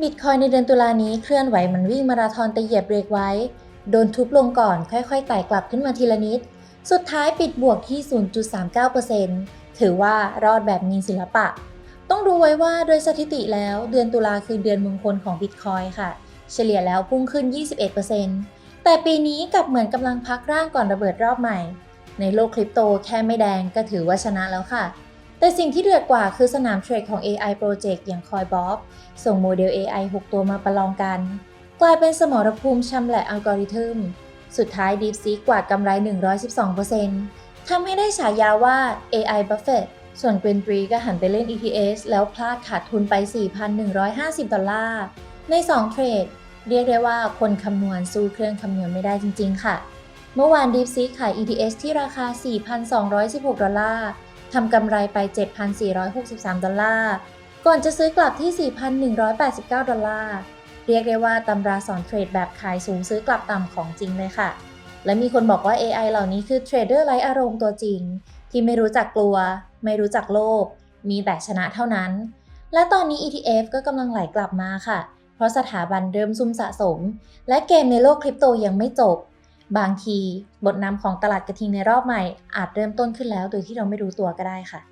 บิตคอยในเดือนตุลานี้เคลื่อนไหวเหมันวิ่งมาราธอนแต่เหยียบเบรกไว้ โดนทุบลงก่อนค่อยๆไต่กลับขึ้นมาทีละนิด สุดท้ายปิดบวกที่ 0.39%ถือว่ารอดแบบมีศิลปะ ต้องรู้ไว้ว่าโดยสถิติแล้วเดือนตุลาคือเดือนมงคลของบิตคอยค่ะ เฉลี่ยแล้วพุ่งขึ้น 21%แต่ปีนี้กลับเหมือนกำลังพักร่างก่อนระเบิดรอบใหม่ ในโลกคริปโตแค่ไม่แดงก็ถือว่าชนะแล้วค่ะ แต่สิ่งที่เดือดกว่าคือสนามเทรดของ AI Project อย่าง Coinbop ส่งโมเดล AI 6 ตัวมาประลองกัน กลายเป็นสมรภูมิชำแหละอัลกอริทึม สุดท้าย DeepSeek กวาดกำไร 112%ทำให้ได้ฉายาว่า AI Buffett ส่วน Gwen Tree ก็หันไปเล่น ETS แล้วพลาดขาดทุนไป 4,150 ดอลลาร์ ใน 2 เทรด เรียกได้ว่าคนคำนวณสู้เครื่องคำนวณไม่ได้จริง ๆ ค่ะ เมื่อวาน DeepSeek ขาย ETS ที่ราคา 4,216 ดอลลาร์ ทำกำไรไป 7,463 ดอลลาร์ ก่อนจะซื้อกลับที่ 4,189 ดอลลาร์ เรียกได้ว่าตำราสอนเทรดแบบขายสูงซื้อกลับต่ำของจริงเลยค่ะ และมีคนบอกว่า AI เหล่านี้คือเทรดเดอร์ไร้อารมณ์ตัวจริง ที่ไม่รู้จักกลัว ไม่รู้จักโลภมีแต่ชนะเท่านั้น และตอนนี้ ETF ก็กำลังไหลกลับมาค่ะ เพราะสถาบันเริ่มซุ่มสะสม และเกมในโลกคริปโตยังไม่จบ บางทีบทนำของตลาดกระทิงในรอบใหม่อาจเริ่มต้นขึ้นแล้วโดยที่เราไม่รู้ตัวก็ได้ค่ะ